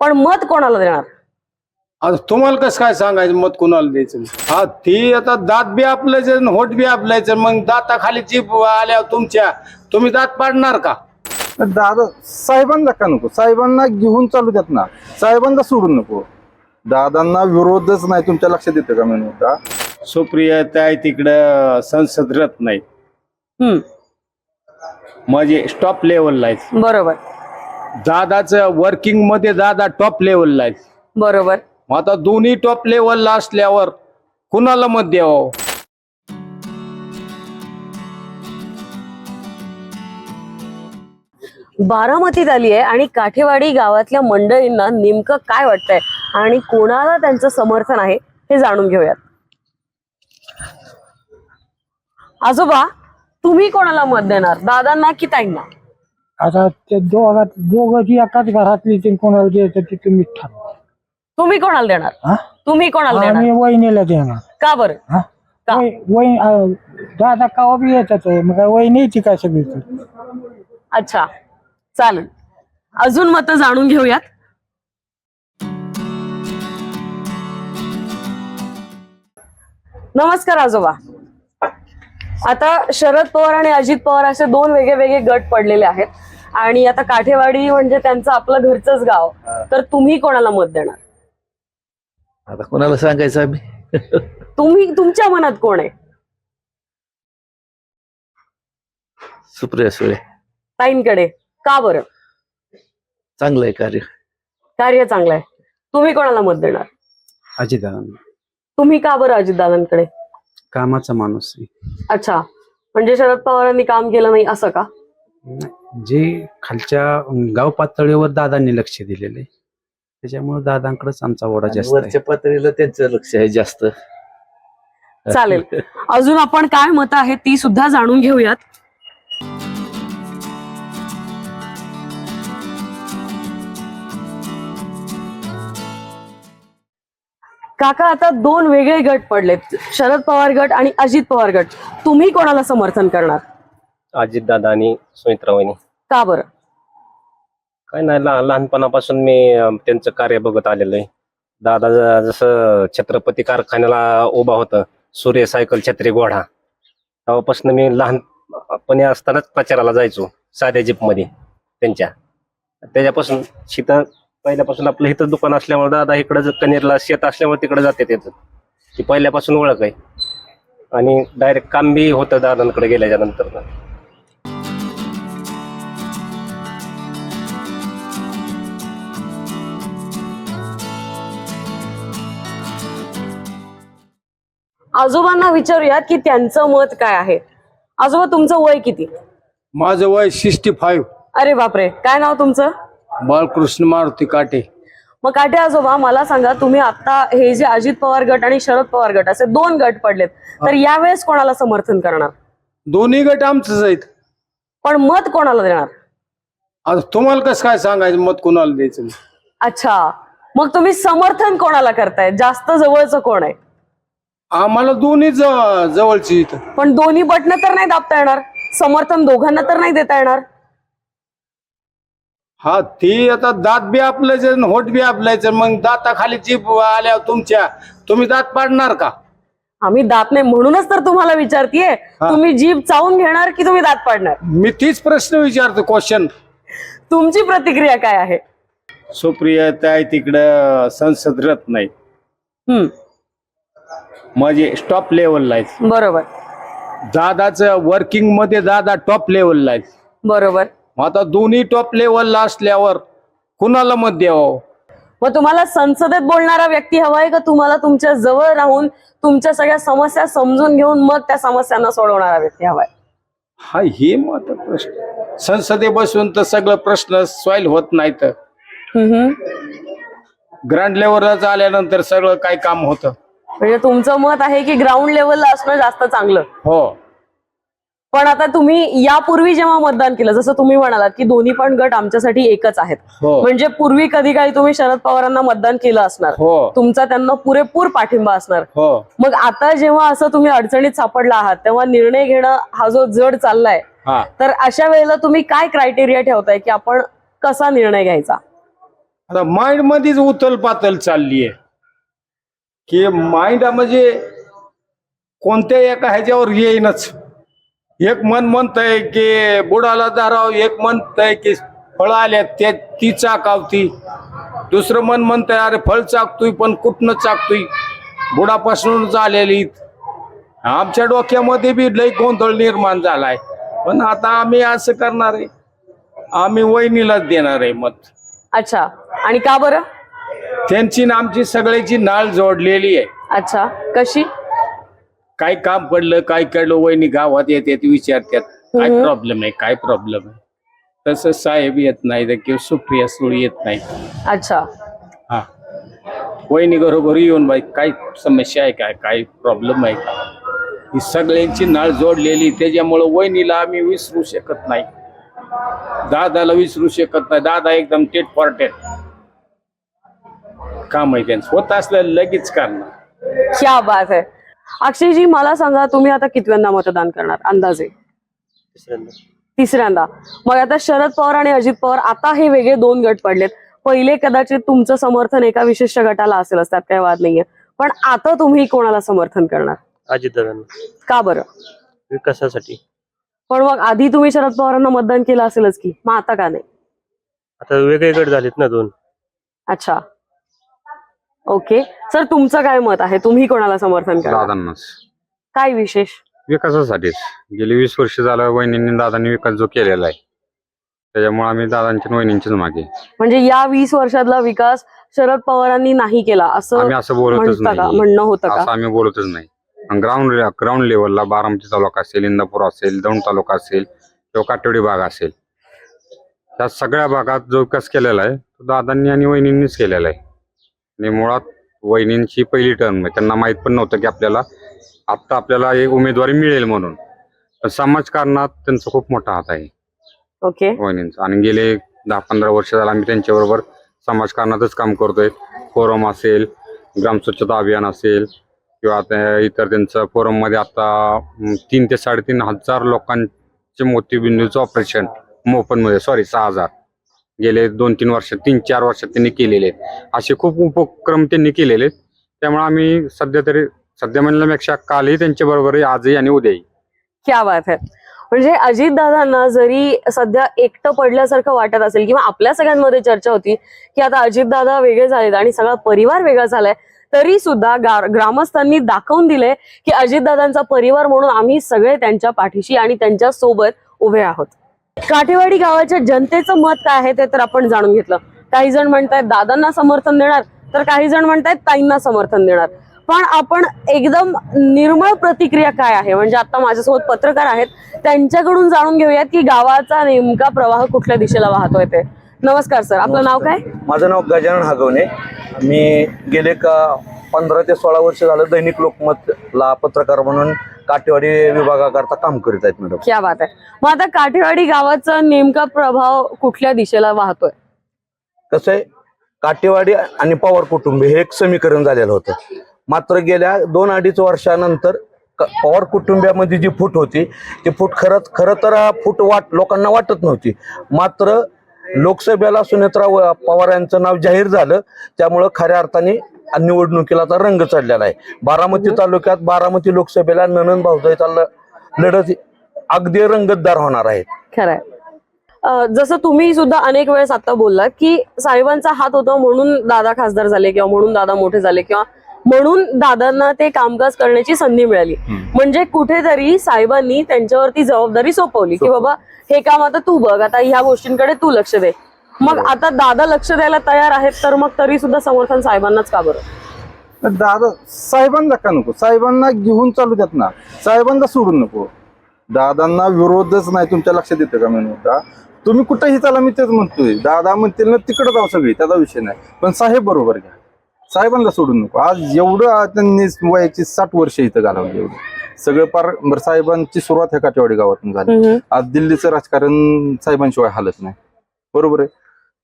पण मत कोणाला देणार? आता तुम्हाला कसं काय सांगायचं? मत कुणाला द्यायचं? हा ती आता दात बी आपलायचं आणि होट बी आपलायचं. मग दाताखाली जीप आल्यावर तुमच्या तुम्ही दात पाडणार का? दादा साहेबांना का नको? साहेबांना घेऊन चालू देत ना. साहेबांना सोडून नको. दादांना विरोधच नाही. तुमच्या लक्षात येतं का म्हणून? का सुप्रिया ताई तिकडं संसद नाही हम्म. म्हणजे स्टॉप लेवलला आहे बरोबर. दादाचं वर्किंगमध्ये दादा टॉप लेवलला आहे. बरोबर. मग आता दोन्ही टॉप लेवलला असल्यावर कुणाला मत द्यावं? बारामतीत आली आहे आणि काठेवाडी गावातल्या मंडळींना नेमकं काय वाटतंय आणि कोणाला त्यांचं समर्थन आहे हे जाणून घेऊयात. आजोबा तुम्ही कोणाला मत देणार? दादांना की ताईंना? आता ते दोघात दोघं जी एकाच घरातली ते कोणाला द्यायचं ते तुम्ही ठरवा. तुम्ही कोणाला देणार? हा? तुम्ही कोणाला देणार? आम्ही वहिनीला देणार. का बरं? हा? का? वही- वही- अं, दादा कावा बी येतात मग वहिनी ती काय सगळी अच्छा. चालेल. अजून मत जाणून घेऊयात. नमस्कार आजोबा. आता शरद पवार आणि अजित पवार असे दोन वेगळे वेगळे गट पडलेले आहेत. आणि आता काठेवाडी म्हणजे त्यांचं आपलं घरचंच गाव. तर तुम्ही कोणाला मत देणार? आता कोणाला सांगायचं आम्ही? तुम्ही तुमच्या मनात कोण आहे? सुप्रिया सुळे. ताईंकडे. का बरं? चांगलं आहे कार्य. कार्य चांगलं आहे तुम्ही कोणाला मत देणार? अजितदादा तुम्ही का बरं अजितदादांकडे? कामाचा माणूस आहे. अच्छा. म्हणजे शरद पवारांनी काम केलं नाही असं का? जे खालच्या गाव पातळीवर दादांनी लक्ष दिलेले त्याच्यामुळे दादांकडेच आमचा ओढा जास्त आहे. वरच्या पातळीला त्यांचं लक्ष आहे जास्त. चालेल. अजून आपण काय मतं आहेत ती सुद्धा जाणून घेऊयात. काका आता दोन वेगळे गट पडलेत. शरद पवार गट आणि अजित पवार गट. तुम्ही कोणाला समर्थन करणार? अजितदादा आणि सुमित्रा वहिनी. का बरं? काय नाही लहान लहानपणापासून मी अं, त्यांचं कार्य बघत आलेलो आहे. दादा ज- जसं छत्रपती कारखान्याला उभा होतं सूर्य सायकल छत्री घोडा. तेव्हापासून मी लहानपणी असतानाच प्रचाराला जायचो साध्या जीपमध्ये त्यांच्या. त्याच्यापासून शीतं पहिल्यापासून आपलं इथं दुकान असल्यामुळे दादा इकडं कनेरला शेत असल्यामुळे तिकडे जाते त्याचं ती पहिल्यापासून ओळख आहे. आणि डायरेक्ट काम बी होतं दादांकडे गेल्याच्यानंतर. आजोबांना विचारूयात की त्यांचं मत काय आहे? आजोबा तुमचं वय किती? माझं वय सिक्स्टी फाईव्ह अरे बापरे. काय नाव तुमचं? बाळकृष्ण मारुती काटे. मग काटे आजोबा मला सांगा तुम्ही आता हे जे अजित पवार गट आणि शरद पवार गट असे दोन गट पडलेत. तर यावेळेस कोणाला समर्थन करणार? दोन्ही गट आमचंच आहेत. पण मत कोणाला देणार? आता तुम्हाला कसं काय सांगायचं मत कुणाला द्यायचं अच्छा. मग तुम्ही समर्थन कोणाला करताय? जास्त जवळचं कोण आहे? आम्हाला दोन्ही ज- जवळची इथं. पण दोन्ही बटणं तर नाही दाबता येणार. समर्थन दोघांना तर नाही देता येणार. हा ती आता दात बी आपलायचं आणि होट बी आपलायचं. मग दाताखाली जीप आल्यावर तुमच्या तुम्ही दात पाडणार का? आम्ही दात नाही म्हणूनच तर तुम्हाला विचारतीये. तुम्ही जीभ चावून घेणार की तुम्ही दात पाडणार? मी तीच प्रश्न विचारतो क्वेश्चन तुमची प्रतिक्रिया काय आहे? सुप्रिया ताई तिकडं संसद रथ नाही. हम्म. म्हणजे स्टॉप लेवलला आहे बरोबर. दादाचं वर्किंगमध्ये दादा टॉप लेवलला आहे बरोबर. मग आता दोन्ही टॉप लेवलला असल्यावर कुणाला मत द्यावं? मग तुम्हाला संसदेत बोलणारा व्यक्ती हवाय का? तुम्हाला तुमच्या जवळ राहून तुमच्या सगळ्या समस्या समजून घेऊन मग त्या समस्यांना सोडवणारा व्यक्ती हवाय. हा हे मत प्रश्न. संसदे बसून तर सगळं प्रश्न सॉल्व होत नाहीत. ग्राउंड लेवलला आल्यानंतर सगळं काय काम होतं? म्हणजे तुमचं मत आहे की ग्राउंड लेवलला असणं जास्त चांगलं? हो. पण आता तुम्ही यापूर्वी जेव्हा मतदान केलं जसं तुम्ही म्हणालात की दोन्ही पण गट आमच्यासाठी एकच आहेत. हो. म्हणजे पूर्वी कधी काही तुम्ही शरद पवारांना मतदान केलं असणार हो. तुमचा त्यांना पुरेपूर पाठिंबा असणार. हो. मग आता जेव्हा असं तुम्ही अडचणीत सापडला आहात तेव्हा निर्णय घेणं हा जो जड चाललाय तर अशा वेळेला तुम्ही काय क्रायटेरिया ठेवताय की आपण कसा निर्णय घ्यायचा? आता माइंड मध्येच उथल पातल चालली आहे की माइंड म्हणजे कोणत्या एका ह्याच्यावर येईनच. एक मन म्हणतंय की बुडाला दाराव एक म्हणतंय की फळ आल्या ते ती चाकावती. दुसरं मन म्हणतंय अरे फळ चाकतोय पण कुठनं चाकतोय? बुडापासूनच आलेली आमच्या डोक्यामध्ये बी लई गोंधळ निर्माण झालाय. पण आता आम्ही असं करणार आहे. आम्ही वहिनीलाच देणार आहे मत. अच्छा. आणि का बरं? त्यांची न आमची सगळ्याची नाळ जोडलेली आहे. अच्छा. कशी? काय काम पडलं काय कळलं वहिनी गावात येते ते विचारतात. काय हम्म. प्रॉब्लेम आहे? काय प्रॉब्लेम आहे? तसं साहेब येत नाही किंवा सुप्रिया सुळी येत नाही अच्छा. हा. वहिनी घरोघरी येऊन बाई काय समस्या आहे काय? काय प्रॉब्लेम आहे का? ही सगळ्यांची नाळ जोडलेली त्याच्यामुळं वहिनीला आम्ही विसरू शकत नाही. दादाला विसरू शकत नाही. दादा एकदम टेट फॉर काम आहे त्यांचं. होत असलं लगेच करणार. क्या बात आहे. अक्षयजी मला सांगा तुम्ही आता कितव्यांदा मतदान करणार अंदाजे? तिसऱ्यांदा. मग आता शरद पवार आणि अजित पवार आता हे वेगळे दोन गट पडलेत. पहिले कदाचित तुमचं समर्थन एका विशिष्ट गटाला असेल असतात काही वाद नाहीये. पण आता तुम्ही कोणाला समर्थन करणार? अजितदादांना का बरं? विकासासाठी. पण मग आधी तुम्ही शरद पवारांना मतदान केलं असेलच की मग आता का नाही? आता वेगळे गट झालेत ना दोन. अच्छा. ओके. सर तुमचं काय मत आहे? तुम्ही कोणाला समर्थन करा दादांनाच. काय विशेष? विकासासाठीच. गेली वीस वर्ष झालं वहिनींनी दादांनी विकास जो केलेला आहे त्याच्यामुळे आम्ही दादांच्या आणि वहिनींच्याच मागे. म्हणजे या वीस वर्षातला विकास शरद पवारांनी नाही केला असं आम्ही असं बोलतच म्हणता का? नाही म्हणणं होतं असं का आम्ही बोलतच नाही. ग्राउंड ग्राउंड लेवलला बारामती तालुका असेल इंदापूर असेल दौंड तालुका असेल किंवा काटेवाडी भाग असेल. त्या सगळ्या भागात जो विकास केलेला आहे तो दादांनी आणि वहिनींनीच केलेला आहे. आणि मुळात वहिनींची पहिली टर्म आहे. त्यांना माहीत पण नव्हतं की आपल्याला आत्ता आपल्याला एक उमेदवारी मिळेल म्हणून. पण समाजकारणात त्यांचा खूप मोठा हात आहे. ओके. वहिनींचं. आणि गेले दहा पंधरा वर्ष झालं आम्ही त्यांच्याबरोबर समाजकारणातच काम करतोय. फोरम असेल ग्रामस्वच्छता अभियान असेल किंवा आता इतर त्यांचं फोरममध्ये आता तीन ते साडेतीन हजार लोकांचे मोतीबिंदूचं ऑपरेशन मोफतमध्ये सॉरी सहा हजार. गेले दोन तीन वर्ष तीन चार वर्षात त्यांनी केलेले. आहेत असे खूप उपक्रम त्यांनी केलेले. आहेत त्यामुळे आम्ही सध्या तरी सध्या म्हणल्यापेक्षा कालही त्यांच्याबरोबर बरोबर आजही आणि उद्याही. क्या बात आहे म्हणजे अजितदादांना जरी सध्या एकटं पडल्यासारखं वाटत असेल किंवा आपल्या सगळ्यांमध्ये चर्चा होती की आता अजितदादा वेगळे झालेत आणि सगळा परिवार वेगळा झालाय तरी सुद्धा ग्रामस्थांनी दाखवून दिले की अजितदादांचा परिवार म्हणून आम्ही सगळे त्यांच्या पाठीशी आणि त्यांच्यासोबत उभे आहोत. काठेवाडी गावाच्या जनतेचं मत काय आहे ते तर आपण जाणून घेतलं. काही जण म्हणतायत दादांना समर्थन देणार. तर काही जण म्हणतायत ताईंना समर्थन देणार. पण आपण एकदम निर्मळ प्रतिक्रिया काय आहे? म्हणजे आता माझ्यासोबत पत्रकार आहेत त्यांच्याकडून जाणून घेऊयात की गावाचा नेमका प्रवाह कुठल्या दिशेला वाहतोय ते. नमस्कार सर. आपलं नाव काय? माझं नाव गजानन हागवणे. मी गेले का पंधरा ते सोळा वर्ष झालं दैनिक लोकमतला पत्रकार म्हणून काटेवाडी विभागाकरता काम करीत आहेत मॅडम. क्या बात आहे. मग आता काठेवाडी गावाचा नेमका प्रभाव कुठल्या दिशेला वाहतोय? कसं आहे? काटेवाडी आणि पवार कुटुंब हे एक समीकरण झालेलं होतं. मात्र गेल्या दोन अडीच वर्षानंतर क- पवार कुटुंबियामध्ये जी फूट होती ती फूट खरंच खरं तर हा फूट वाट लोकांना वाटत नव्हती. मात्र लोकसभेला सुनेत्रा व- पवार यांचं नाव जाहीर झालं. त्यामुळं खऱ्या अर्थाने निवडणुकीला रंग चढलेला आहे. बारामती तालुक्यात बारामती लोकसभेला ननन भाऊजाईचा लढत अगदी रंगतदार होणार आहे. खरंय जसं तुम्ही सुद्धा अनेक वेळेस आता बोललात की साहेबांचा हात होता म्हणून दादा खासदार झाले किंवा म्हणून दादा मोठे झाले किंवा म्हणून दादांना ते कामकाज करण्याची संधी मिळाली. म्हणजे कुठेतरी साहेबांनी त्यांच्यावरती जबाबदारी सोपवली की बाबा हे काम आता तू बघ आता ह्या गोष्टींकडे तू लक्ष दे. मग आता दादा लक्ष द्यायला तयार आहेत तर मग तरी सुद्धा समर्थन साहेबांनाच का बरं? दादा साहेबांना का नको? साहेबांना घेऊन चालू द्यात ना. साहेबांना सोडून नको. दादांना विरोधच नाही तुमच्या लक्षात येतं का म्हणून का तुम्ही कुठेही चला मी तेच म्हणतोय. दादा म्हणतील ना तिकडे जाऊ सगळी त्याचा विषय नाही. पण साहेब बरोबर घ्या. साहेबांना सोडून नको. आज एवढं त्यांनी वयाची साठ वर्ष इथं घालवली एवढं. सगळं पार बरं साहेबांची सुरुवात ह्या काटेवाडी गावातून झाली. आज दिल्लीचं राजकारण साहेबांशिवाय हालत नाही. बरोबर आहे?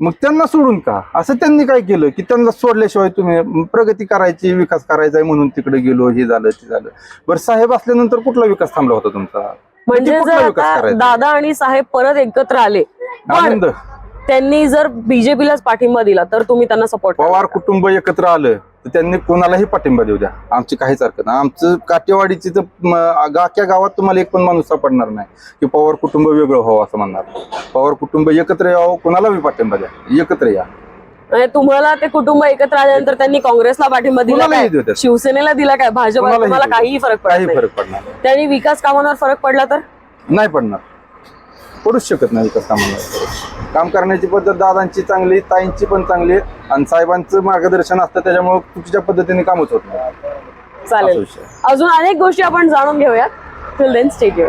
मग त्यांना सोडून का? असं त्यांनी काय केलं की त्यांना सोडल्याशिवाय तुम्ही प्रगती करायची विकास करायचा आहे म्हणून तिकडे गेलो हे झालं ते झालं. बरं साहेब असल्यानंतर कुठला विकास थांबला होता तुमचा? म्हणजे जर आता करायचा? दादा आणि साहेब परत एकत्र आले. आनंद. त्यांनी जर बीजेपीलाच पाठिंबा दिला तर तुम्ही त्यांना सपोर्ट पवार कुटुंब एकत्र आलं तर त्यांनी कोणालाही पाठिंबा देऊ द्या. आमची काहीच हरकत नाही. आमचं काटेवाडीची तर म, गाख्या गावात तुम्हाला एक पण माणूस सापडणार नाही की पवार कुटुंब वेगळं व्हावं असं म्हणणार. पवार कुटुंब एकत्र यावं कोणाला पाठिंबा द्या. एकत्र या. म्हणजे तुम्हाला ते कुटुंब एकत्र आल्यानंतर त्यांनी काँग्रेसला पाठिंबा दिला काय. शिवसेनेला दिला काय? भाजप कोणालाही तुम्हाला. काहीही फरक पडणार. त्यांनी विकास कामांवर फरक पडला तर? नाही पडणार. पडूच शकत नाही विकास कामाला काम करण्याची पद्धत दादांची चांगली ताईंची पण चांगली आणि साहेबांचं मार्गदर्शन असतं त्याच्यामुळे चुकीच्या पद्धतीने कामच होत नाही चालेल. अजून अनेक गोष्टी आपण जाणून घेऊयात. Till then state